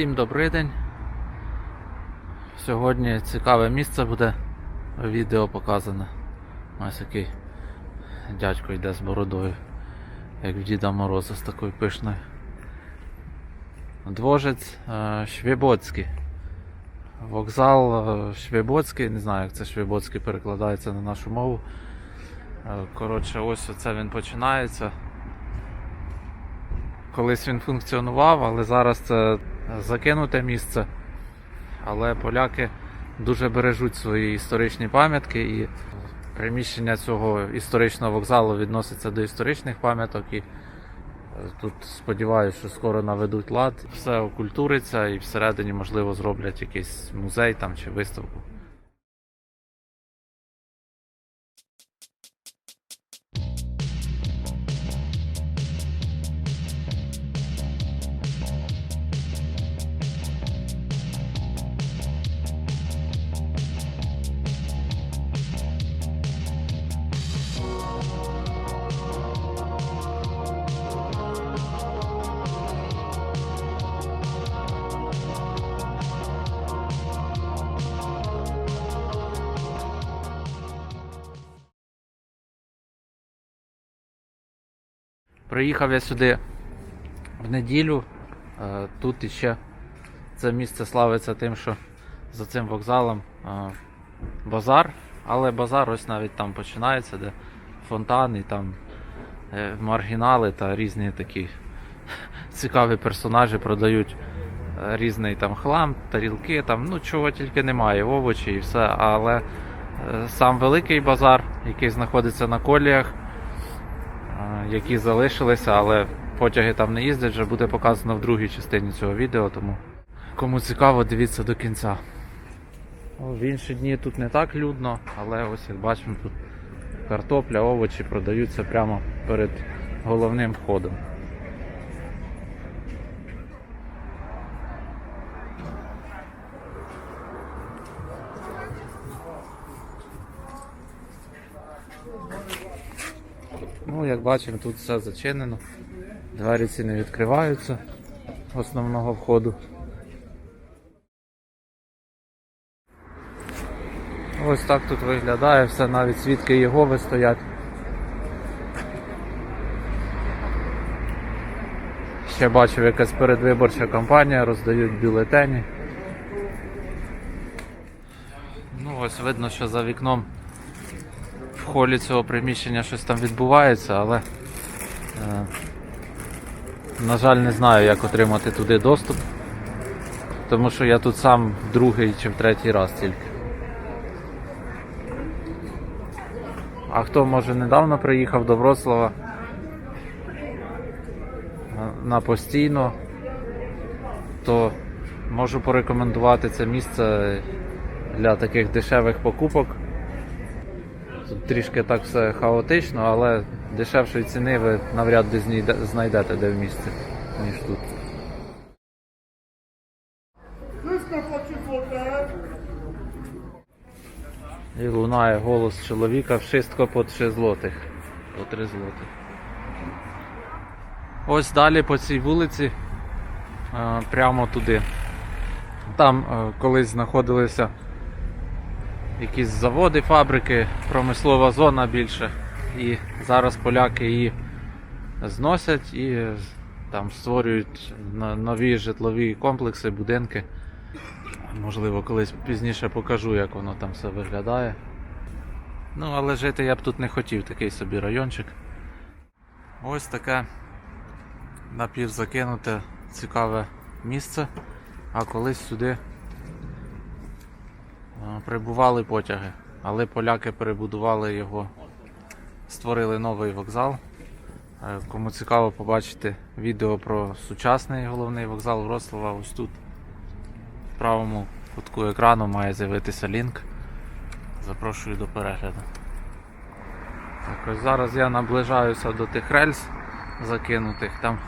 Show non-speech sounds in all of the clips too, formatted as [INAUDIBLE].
Всім добрий день. Сьогодні цікаве місце буде відео показане. Ось який дядько йде з бородою, як в Діда Мороза з такою пишною. Двожець е, Швєбоцький. Вокзал е, Швєбоцький, не знаю, як це Швєбоцький перекладається на нашу мову. Е, Коротше, ось оце він починається. Колись він функціонував, але зараз це закинуте місце. Але поляки дуже бережуть свої історичні пам'ятки і приміщення цього історичного вокзалу відноситься до історичних пам'яток. І е, тут сподіваюся, що скоро наведуть лад, все окультуриться і всередині, можливо, зроблять якийсь музей там чи виставку. Приїхав я сюди в неділю. Е, Тут іще це місце славиться тим, що за цим вокзалом е, базар, але базар ось навіть там починається, де фонтан і там е, маргінали та різні такі [LAUGHS] цікаві персонажі продають різний там хлам, тарілки, там, ну чого тільки немає, овочі і все. Але сам великий базар, який знаходиться на коліях, які залишилися, але потяги там не їздять, вже буде показано в другій частині цього відео, тому кому цікаво, дивіться до кінця. В інші дні тут не так людно, але ось як бачимо, тут картопля, овочі продаються прямо перед головним входом. Ну, як бачимо, тут все зачинено. Двері ці не відкриваються основного входу. Ось так тут виглядає, все навіть свідки Єгови стоять. Ще бачив якась передвиборча кампанія, роздають бюлетені. Ну ось видно, що за вікном холі цього приміщення щось там відбувається, але е, на жаль не знаю, як отримати туди доступ. Тому що я тут сам другий чи в третій раз тільки. А хто може недавно приїхав до Вроцлава на постійно, то можу порекомендувати це місце для таких дешевих покупок. Тут трішки так все хаотично, але дешевшої ціни ви навряд знайде- знайдете де в місті, ніж тут. Wszystko po 3 złote. І лунає голос чоловіка вшистко по 3 злотих. По 3 злотих. Ось далі по цій вулиці, е, прямо туди. Там е, колись знаходилися якісь заводи, фабрики, промислова зона більше. І зараз поляки її зносять і там створюють нові житлові комплекси, будинки. Можливо, колись пізніше покажу, як воно там все виглядає. Ну, але жити я б тут не хотів, такий собі райончик. Ось таке напівзакинуте цікаве місце. А колись сюди прибували потяги. Але поляки перебудували його, створили новий вокзал. Е, Кому цікаво побачити відео про сучасний головний вокзал Вроцлава, ось тут в правому кутку екрану має з'явитися лінк. Запрошую до перегляду. Так, ось зараз я наближаюся до тих рельс закинутих, там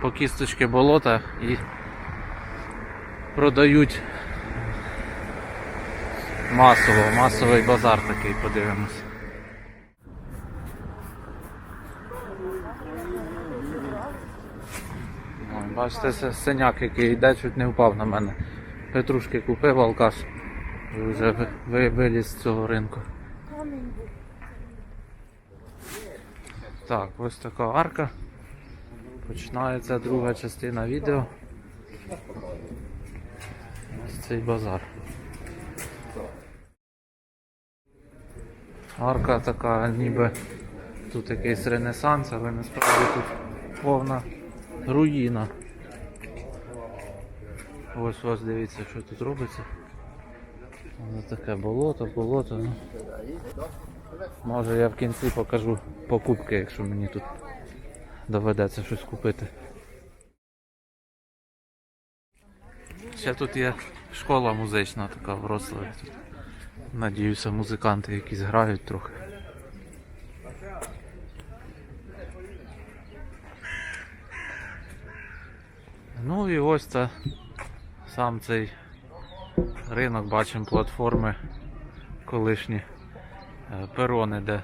по кісточки болота і продають масово, масовий базар такий, подивимось. Бачите, синяк, який йде, чуть не впав на мене. Петрушки купив алкаш. І вже ви- виліз з цього ринку. Так, ось така арка. Починається друга частина відео. Ось цей базар. Арка така, ніби тут якийсь ренесанс, але насправді тут повна руїна. Ось ось дивіться, що тут робиться. Воно таке болото, болото. Ну. Може я в кінці покажу покупки, якщо мені тут доведеться щось купити. Ще тут є школа музична така в Рославі. Надіюся, музиканти якісь грають трохи. Ну і ось це сам цей ринок, бачимо платформи колишні е, перони, де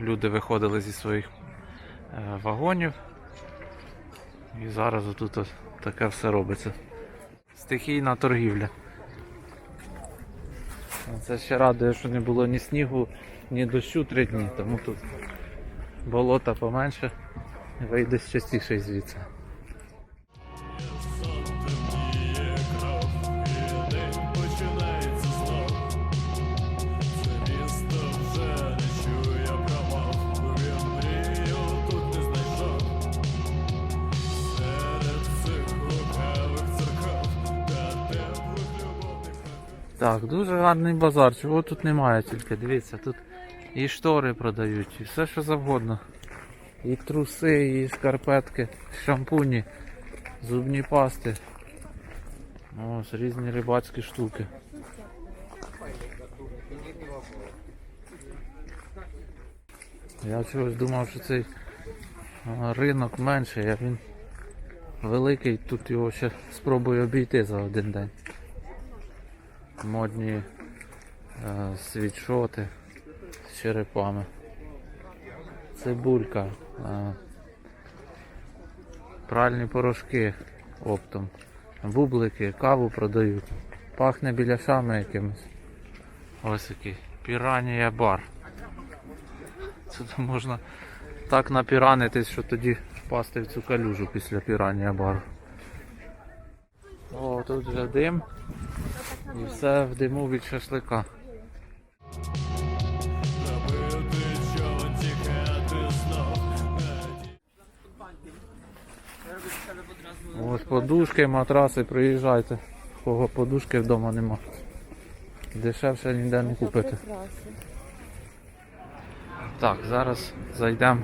люди виходили зі своїх е, вагонів. І зараз отут таке все робиться. Стихійна торгівля. Це ще радує, що не було ні снігу, ні дощу три дні, тому тут болота поменше, вийде частіше звідси. Так, дуже гарний базар. Чого тут немає тільки, дивіться, тут і штори продають, і все що завгодно. І труси, і шкарпетки, шампуні, зубні пасти. Ось різні рибацькі штуки. Я чогось думав, що цей ринок менший, а він великий, тут його ще спробую обійти за один день модні е, світшоти з черепами. Цибулька. Е, пральні порошки оптом. Бублики, каву продають. Пахне біляшами якимось. Ось який. Піранія бар. Тут можна так напіранитись, що тоді впасти в цю калюжу після піранія бару. О, тут вже дим. І все в диму від шашлика. Ось подушки, матраси, приїжджайте. Кого подушки вдома нема. Дешевше ніде не купити. Так, зараз зайдемо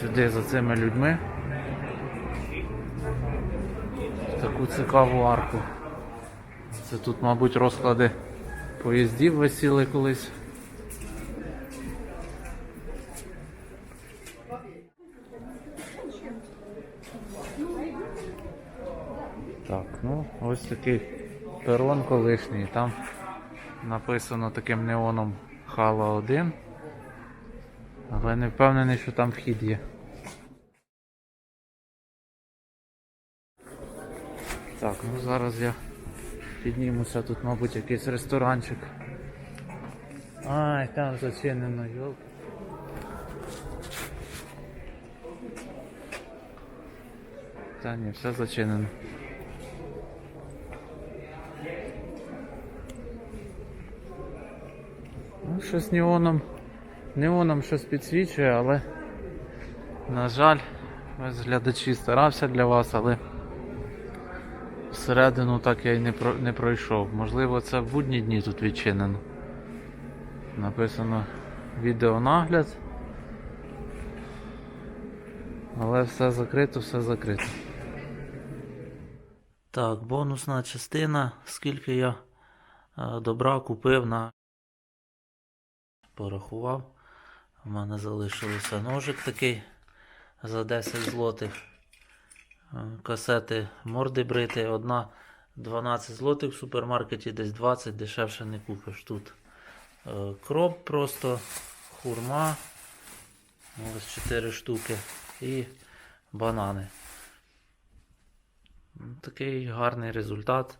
сюди за цими людьми. В таку цікаву арку. Це тут, мабуть, розклади поїздів висіли колись. Так, ну ось такий перон колишній. Там написано таким неоном Хала 1. Але не впевнений, що там вхід є. Так, ну зараз я піднімуся, тут, мабуть, якийсь ресторанчик. Ай, там зачинено, йоп. Та ні, все зачинено. Ну, щось неоном, неоном щось підсвічує, але, на жаль, ось глядачі старався для вас, але всередину так я й не, про, не пройшов. Можливо, це в будні дні тут відчинено. Написано відеонагляд. Але все закрито, все закрито. Так, бонусна частина, скільки я е, добра купив на порахував. У мене залишився ножик такий за 10 злотих. Е, Касети морди брити. Одна 12 злотих в супермаркеті, десь 20 дешевше не купиш тут. Е, Кроп просто, хурма. Ось 4 штуки. І банани. Такий гарний результат.